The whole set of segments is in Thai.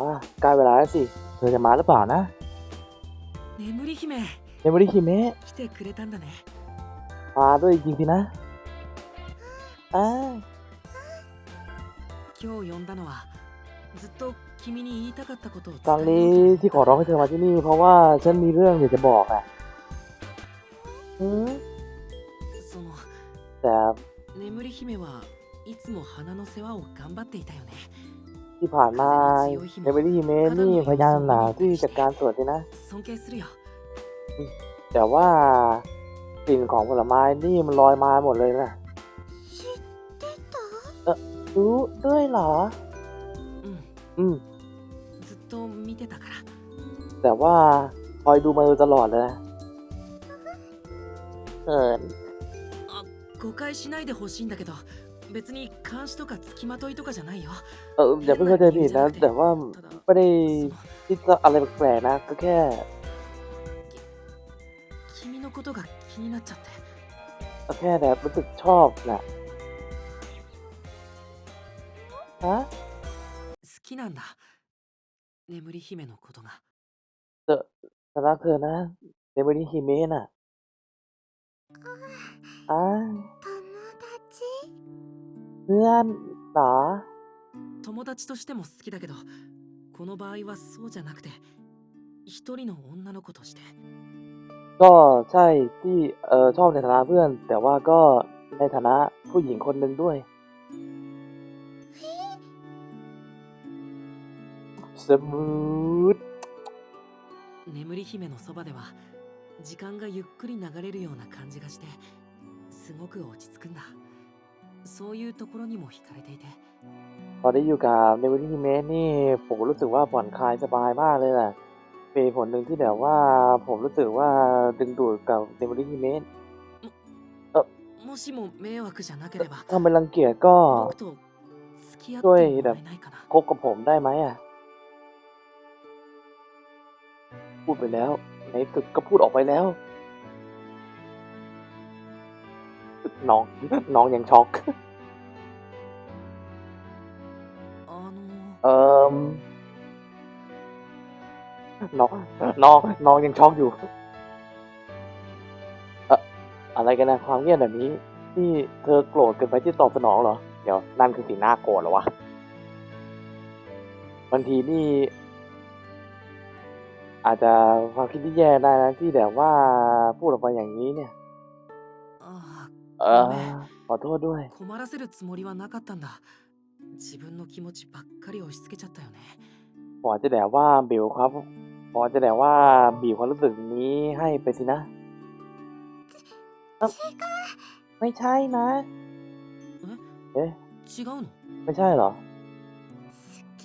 อ่าใกล้เวลาแล้วสิ เธอจะมาหรือเปล่านะ 眠り姫 เนมริคิเมะ 来てくれたんだね มาด้วยจริงสินะอ่า 今日呼んだのはずっと君に言いたかったことを ครั้ง 伝え นี้ ようと ที่ขอร้องให้เธอมาที่นี่ เพราะว่าฉันมีเรื่องอยากจะบอกอ่ะอืม その แต่ 眠り姫はいつも花の世話を頑張っていたよね ที่ผ่านมาเนมริคิเมะนี่พยายามหนาที่จัดการสวนสินะ 尊敬するよ แต่ว่ากลิ่นของผลไม้นี่มันลอยมาหมดเลยนะ 知ってた รู้ด้วยเหรอ うん อืม ずっと見てたから แต่ว่าคอยดูมาโดยตลอดเลยนะเออ あ誤解しないでほしいんだけど 別に監視とか付きまといとかじゃないよ เอออย่าเพิ่งเข้าใจผิดนะ แต่ว่า ただ ไม่ได้ その คิดจะอะไรแปลกๆนะ ก็แค่ 君のことが気になっちゃって ก็แค่แบบรู้สึกชอบนะฮะ 好きなんだ眠り姫のことが ฉันรักเธอนะเนมริฮิเมะน่ะอ่า 友達 เพื่อนเหรอ 友達としても好きだけどこの場合はそうじゃなくて一人の女の子として ก็ใช่ที่เออชอบในฐานะเพื่อน แต่ว่าก็ในฐานะผู้หญิงคนหนึ่งด้วยสมูท 眠り姫のそばでは時間がゆっくり流れるような感じがしてすごく落ち着くんだ そういうところにも惹かれていて ตอนนี้อยู่กับเนวริฮิเมะนี่ผมรู้สึกว่าผ่อนคลายสบายมากเลยแหละเป็นผลหนึ่งที่แบบว่า ผมรู้สึกว่าดึงดูดกับเนวริฮิเมะ もしも迷惑じゃなければ ถ้าไม่รังเกียจก็ 僕と付き合って ช่วย も แบ ら บ えないかな คบกับผมได้ไหมอ่ะ พูดไปแล้ว ในสุดก็พูดออกไปแล้ว น้องน้องยังช็อก เอิมน้องน้องน้องยังช็อกอยู่เอะอะไรกันนะความเงียบแบบนี้ ที่เธอโกรธเกินไปที่ตอบสนองเหรอ เดี๋ยวนั่นคือสีหน้าโกรธเหรอวะบางทีนี่ อาจจะความคิดที่แย่ได้นะที่แบบว่าพูดออกไปอย่างนี้เนี่ย เอ あ อ ごめん ขอโทษด้วย 困らせるつもりはなかったんだ自分の気持ちばっかり押し付けちゃったよね ผมอาจจะแบบว่าบีบครับผมอาจจะแบบว่าบีบความรู้สึกนี้ให้ไปสินะเอ้าไม่ใช่นะ เอ๊ะ 違うの ไม่ใช่เหรอ 好き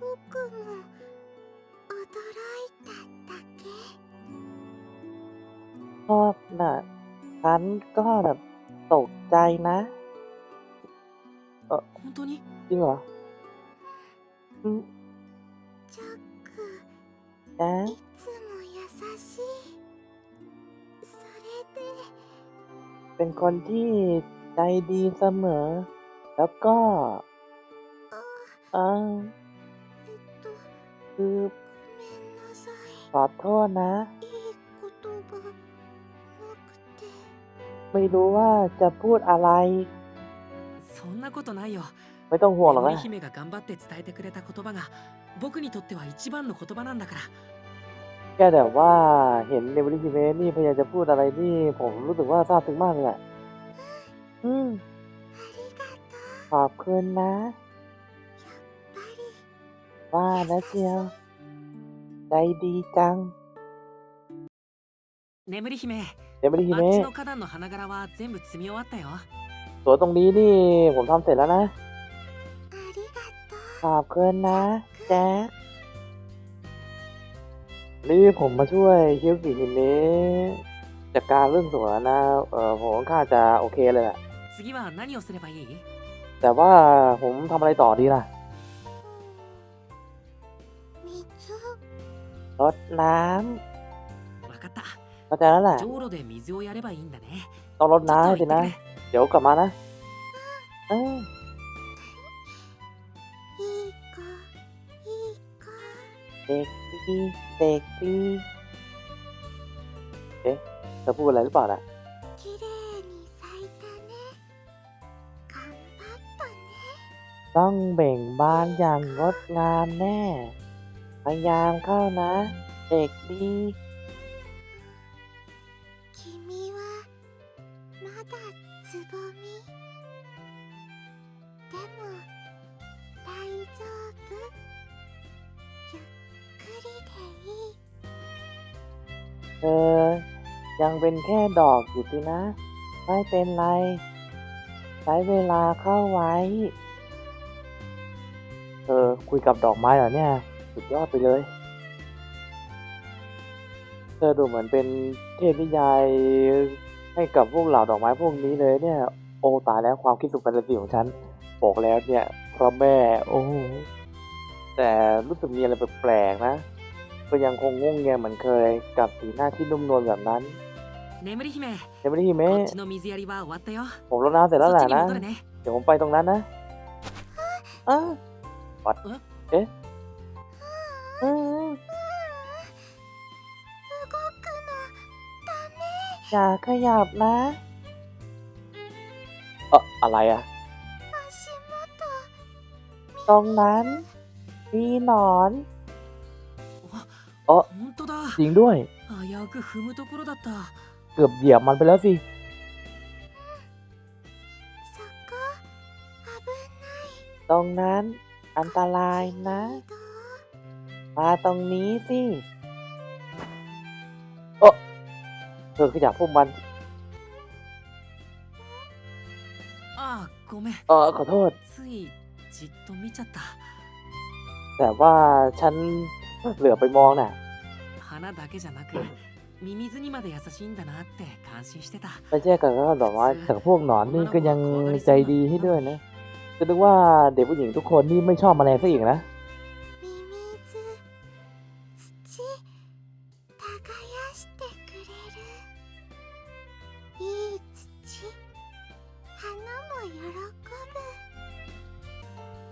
僕も驚いただけ ชอบน่ะ ฉันก็แบบตกใจนะ 本当に จริงเหรออืม ジャック นะ いつも優しいそれで เป็นคนที่ใจดีเสมอ แล้วก็ あ เออ えっと คือ ごめんなさい ขอโทษนะ い ไม่รู้ว่าจะพูดอะไร そんなことないよ ไม่ต้องห่วงหรอก 眠り นะ 姫が頑張って伝えてくれた言葉が僕にとっては一番の言葉なんだから แค่แต่ว่าเห็นในบริษัทนี่พยายามจะพูดอะไรนี่ ผมรู้สึกว่าซาบซึ้งมากเลยอะอืม ありがとう ขอบคุณนะ やっぱり ว่านะเจียว ใจดีจัง 眠り姫 ในบริษั あっち เดี๋ยวไม่ได้ทีนี้สวตรงนี้นี่ผมทำเสร็จแล้วนะขอบคุณนะแจ๊คนี่ผมมาช่วยเคียวสีนินนี้จัดการเรื่องสวนนะ เออผมค่าจะโอเคเลยแหละแต่ว่าผมทำอะไรต่อดีล่ะรดน้ำ เข้าใจแล้วแหละต้องลดน้ำสินะ เดี๋ยวกลับมานะเออเด็กดีเด็กดีเอ๊ะเธอพูดอะไรหรือเปล่านะต้องเบ่งบานอย่างงดงามแน่ พยายามเข้านะ เด็กดี อ ยังเป็นแค่ดอกอยู่สินะ ไม่เป็นไร ใช้เวลาเข้าไว้ เธอคุยกับดอกไม้เหรอเนี่ย สุดยอดไปเลย เธอดูเหมือนเป็นเทพนิยายให้กับพวกเหล่าดอกไม้พวกนี้เลยเนี่ย โอ้ตายแล้วความคิดสุดแฟนตาซีของฉัน บอกแล้วเนี่ยพระแม่ โอ้แต่รู้สึกมีอะไรแปลกๆนะ ก็ยังคงง่วงเงียเหมือนเคย กับสีหน้าที่นุ่มนวลแบบนั้นเนมริฮิเมะเนมริฮิเมะผมรดน้ำเสร็จแล้วแหละนะ เดี๋ยวผมไปตรงนั้นนะอ้ปัดเอ๊ะอย่าขยับนะเอออะไรอะตรงนั้นมีหนอน เออจริงด้วย เกือบเหยียบมันไปแล้วสิตรงนั้น อันตรายนะ มาตรงนี้สิโอ้เธอขยับพวกมันเออขอโทษ แต่ว่าฉัน เหลือไปมองน่ะ 花だけじゃなくミミズにまで優しいんだなって感心してた ไม่ใช่กับดอกไม้แต่พวกหนอนนี่ก็ยังใจดีให้ด้วยนะก็นึกว่าเด็กผู้หญิงทุกคนนี่ไม่ชอบแมลงซะอีกนะ ミミズ土耕してくれるいい土花も喜ぶ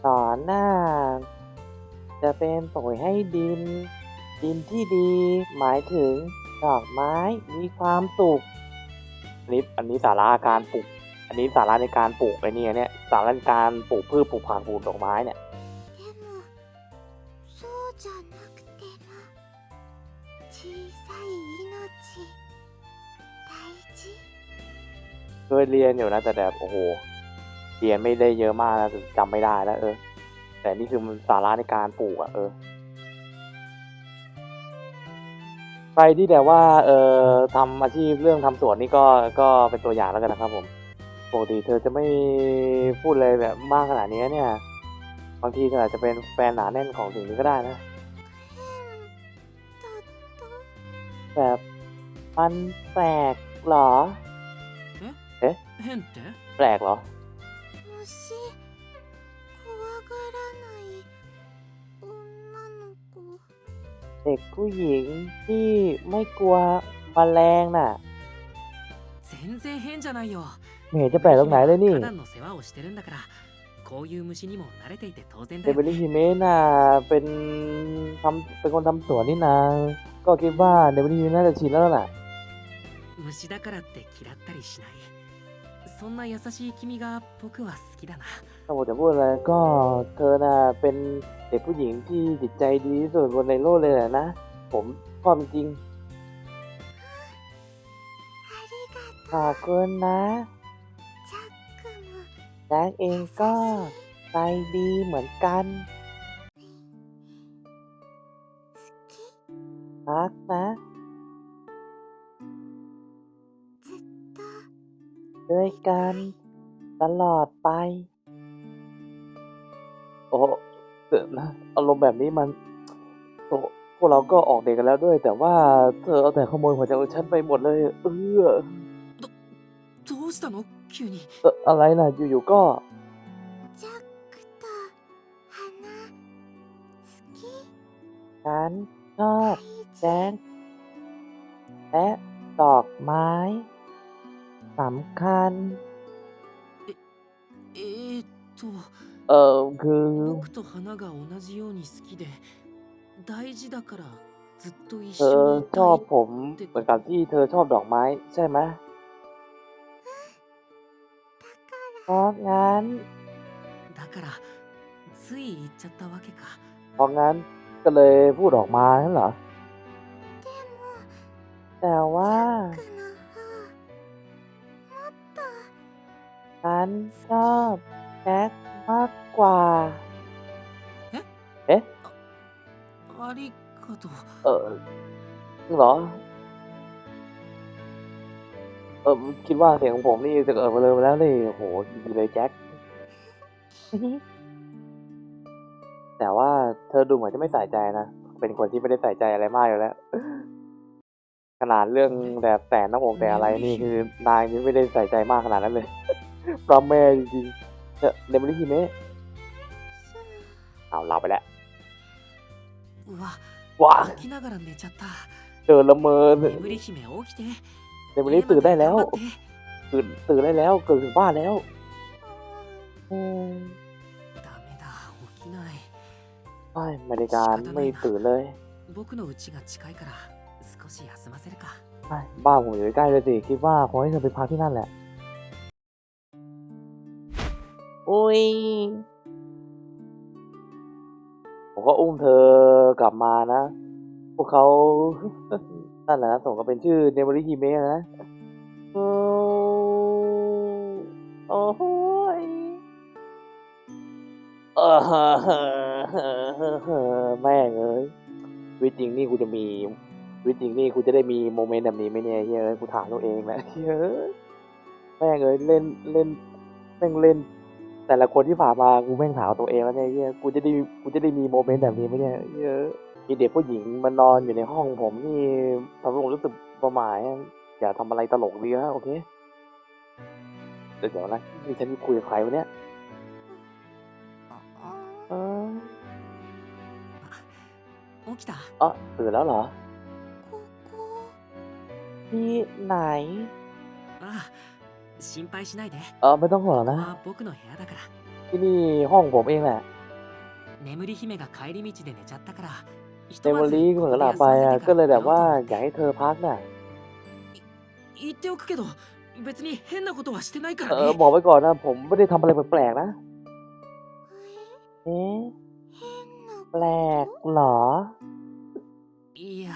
หนอนน่า จะเป็นปุ๋ยให้ดิน ดินที่ดี หมายถึงดอกไม้มีความสุขอันนี้อันนี้สาระการปลูก อันนี้สาระในการปลูกไอเนี่ยเนี่ยสาระในการปลูกพืชปลูกผักปลูกดอกไม้เนี่ยเคยเรียนอยู่นะแต่แบบโอ้โหเรียนไม่ได้เยอะมากนะจำไม่ได้แล้วเออ แต่นี่คือมันสาระในการปลูกอะเออใครที่แต่ว่า เอ่อทำอาชีพเรื่องทำสวนนี่ก็ก็เป็นตัวอย่างแล้วกันนะครับ ผมปกติเธอจะไม่พูดเลยแบบมากขนาดนี้เนี่ยบางทีเธออาจจะเป็นแฟนหนาแน่นของสิ่งนี้ก็ได้นะแบบมันแปลกเหรอ เอ๊ะแปลกเหรอ เด็กผู้หญิงที่ไม่กลัวแมลงน่ะ 全然変じゃないよ ไม่เห็นจะแปลกตรงไหนเลยนี่ 花壇の世話をしてるんだからこういう虫にも慣れていて当然 เด だよ บิลิฮิเมะน่ะเป็นทำเป็นคนทำสวนนี่นา ก็คิดว่าเดบิลิฮิเมะน่าจะชินแล้วล่ะ 虫だからって嫌ったりしないそんな優しい君が僕は好きだな ถ้าผมจะพูดอะไรก็เธอน่ะเป็นเด็กผู้หญิงที่จิตใจดีที่สุดบนในโลกเลยแหละนะ ผมความจริงขอบคุณนะแจ็คเองก็ใจดีเหมือนกันรักนะด้วยกันตลอดไป อ้เดี๋ยวนะอารมณ์แบบนี้มันโอ้พวกเราก็ออกเดทกันแล้วด้วย แต่ว่าเธอเอาแต่ขโมยหัวใจของฉันไปหมดเลย เออ どうしたの急に เอ่ออะไรน่ะ อยู่ๆก็ ジャックと花好き ฉันชอบ 大 แจ็ 事 คและดอกไม้สำคัญ えー、っと เออคือ 僕と花が同じように好きで 大事だからずっと一 เธอ 緒にい ช た อบ い ผมเหมือนกับที่เธอชอบดอกไม้ ใช่ไหมเพราะงั้น だからつい言っちゃったわけか เพราะงั้นก็เลยพูดออกมานั่นเหรอ แต่ว่า 僕の方もっと ฉันชอบแจ็ค มากกว่า え เอ๊ะ ありがとう เออจริงเหรอ เออคิดว่าเสียงของผมนี่จะเออมาเลยมาแล้วนี่โอ้โหดีเลยแจ็ค แต่ว่าเธอดูเหมือนจะไม่ใส่ใจนะ เป็นคนที่ไม่ได้ใส่ใจอะไรมากอยู่แล้ว ขนาดเรื่องแบบแต่หน้าอกแต่อะไรนี่คือนายนี่ไม่ได้ใส่ใจมากขนาดนั้นเลย พระแม่จริงๆ เนอะเดมิฮิเมะเอาเราไปแล้วว้าเดินละเมอเดมิฮิเมะเดมิฮิตื่นได้แล้ว ตื่นตื่นได้แล้วเกิดถึงบ้านแล้วไม่ไม่ได้การไม่ตื่นเลยบ้านผมอยู่ใกล้เลยสิคิดว่าคงให้เธอไปพักที่นั่นแหละ อุ้ย ผมก็อุ้มเธอกลับมานะ พวกเขานั่นแหละนะสมกับเป็นชื่อเนมอริฮิเมะนะโอ้โอ้โหยเออแม่งเอ้ยชีวิตจริงนี่กูจะมีชีวิตจริงนี่กูจะได้มีโมเมนต์แบบนี้ไหมเนี่ยเฮ้ยกูถามตัวเองแหละเฮ้ยแม่งเอ้ยเล่นเล่นแม่งเล่น แต่ละคนที่ผ่านมากูแม่งถามตัวเองแล้วเนี่ยเฮ้ยกูจะได้กูจะได้มีโมเมนต์แบบนี้ไหมเนี่ยเฮ้ยมีเด็กผู้หญิงมานอนอยู่ในห้องผมนี่ทำให้ผมรู้สึกประหม่าอย่าทำอะไรตลกดีนะโอเคเดี๋ยวเดี๋ยวนะนี่ฉันคุยกับใครวะเนี่ยเออ 起きた เอ๋อตื่นแล้วเหรอ ここ ที่ไหน ああ 心配しないで เออไม่ต้องห่วง ここ นะ は僕の部屋だから ที่นี่ห้องผมเองแหละ 眠り姫が帰り道で寝ちゃったからひ เด と ม ま อ ず รี こ เหมือน こ กับห で ลับ 休 ไป ませ อ่ะ て ก็ か เลย ら แบบว่า 寝よう อยากให้เธอพักน่ะ と言っておくけど別に変なことはしてないか เอ ら อ ね บอกไว้ก่อนนะ ผมไม่ได้ทำอะไรแปลกๆนะ เอ๊ะ 変な แปลกเหรอ いや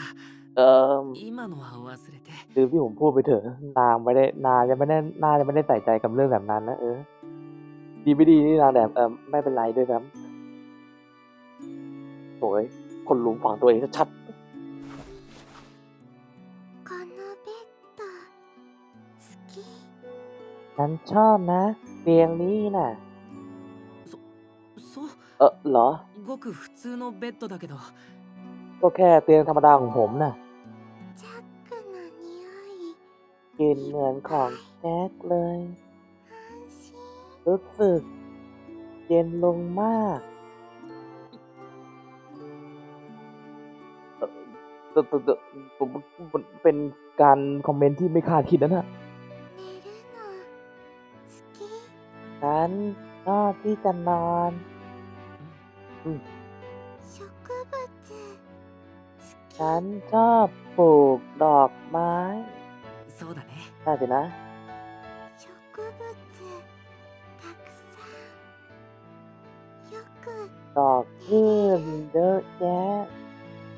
เออ 今のは忘れ ลืมที่ผมพูดไปเถอะนางไม่ได้นางจะไม่ได้นางยัไม่ได้ใส่ใจกับเรื่องแบบนั้นนะเออดีไม่ดีนี่นางแบบเออไม่เป็นไรด้วยครับโอยคนลุมฝังตัวเองชัดฉันชอบนะเตียงนี้น่ะเออเหรอก็แค่เตียงธรรมดาของผมน่ะ กินเหมือนของแจ็คเลย รู้สึกเย็นลงมากแต่แต่แต่มเป็นการคอมเมนต์ที่ไม่คาดคิดนะฮะฉันชอบที่จะนอนฉันชอบปลูกดอกไม้ そうだね น่าจะนะ 植物たくさんよく ดอกขึ้นเยอะแยะ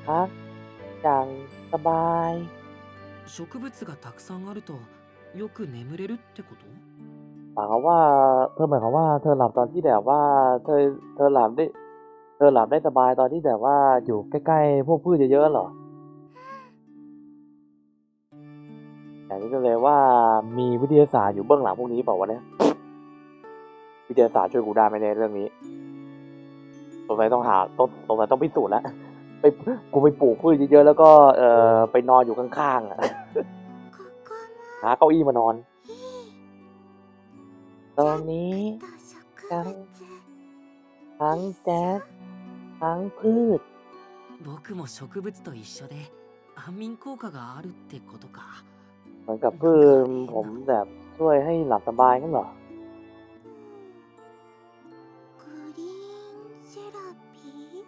พักจังสบาย 植物がたくさんあるとよく眠れるってこと หมายความว่า เธอหมายความว่า เธอหลับตอนที่แบบว่า เธอ เธอหลับได้ เธอหลับได้สบายตอนที่แบบว่าอยู่ใกล้ๆพวกพืชเยอะๆเหรอ แต่นี่ก็เลยว่ามีวิทยาศาสตร์อยู่เบื้องหลังพวกนี้เปล่าวะเนี่ย วิทยาศาสตร์ช่วยกูได้ไหมในเรื่องนี้สงสัยต้องหาต้องสงสัยต้องพิสูจน์แล้วไปกูไปปลูกพืชเยอะๆแล้วก็เอ่อไปนอนอยู่ข้างๆอ่ะ ここも หาเก้าอี้มานอน いい ตรงนี้ と植物 ทั้งแจ๊สทั้งพืช 僕も植物と一緒で安眠効果があるってことか เหมือนกับพืชผมแบบช่วยให้หลับสบายงั้นเหรอ グリーンセラピー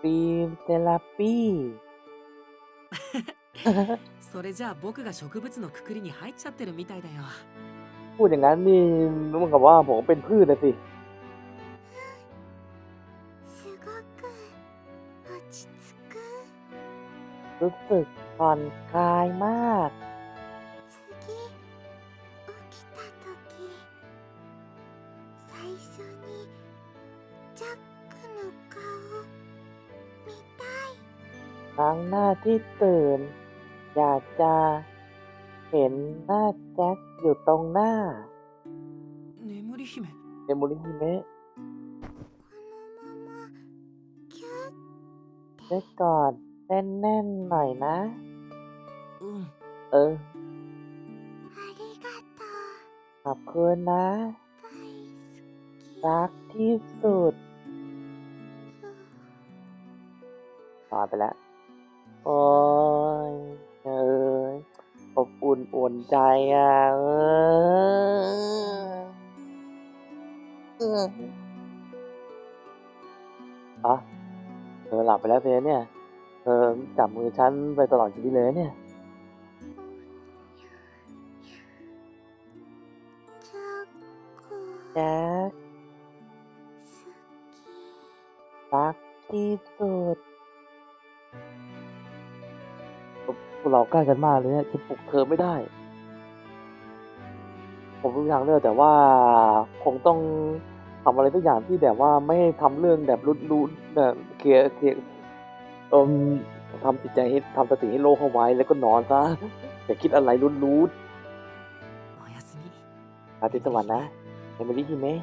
ฟิล์มเทอราปี それじゃあ僕が植物のくくりに入っちゃってるみたいだよ พูดอย่างนั้นนี่เหมือนกับว่าผมเป็นพืชนะสิ すごく落ち着く รู้สึกผ่อนคลายมาก ครั้งหน้าที่ตื่น อยากจะเห็นหน้าแจ็คอยู่ตรงหน้า 眠り姫 เดโมริฮิเมะ このままキュッ ได้กอดแน่นๆหน่อยนะ うん เออ ありがとう ขอบคุณนะ 大好き รักที่สุดต่อไปแล้ว โอ้ยเอ้ยอบอุ่นอุ่นใจอะเออเอออะเธอหลับไปแล้วเพนเนี่ย เธอจับมือฉันไปตลอดชีวิตเลยเนี่ย จักรักที่สุด พวกเราใกล้กันมากเลยเนี่ยฉันปลุกเธอไม่ได้ ผมรู้ทางเลือกแต่ว่าคงต้องทำอะไรสักอย่างที่แบบว่าไม่ให้ทำเรื่องแบบรุนรุนแบบเคลียเคลียร์มทำจิตใจให้ทำสติให้โล่งเข้าไว้แล้วก็นอนซะอย่าคิดอะไรรุนรุนอาทิตย์สวัสดิ์นะเอมิลี่ฮิเมะ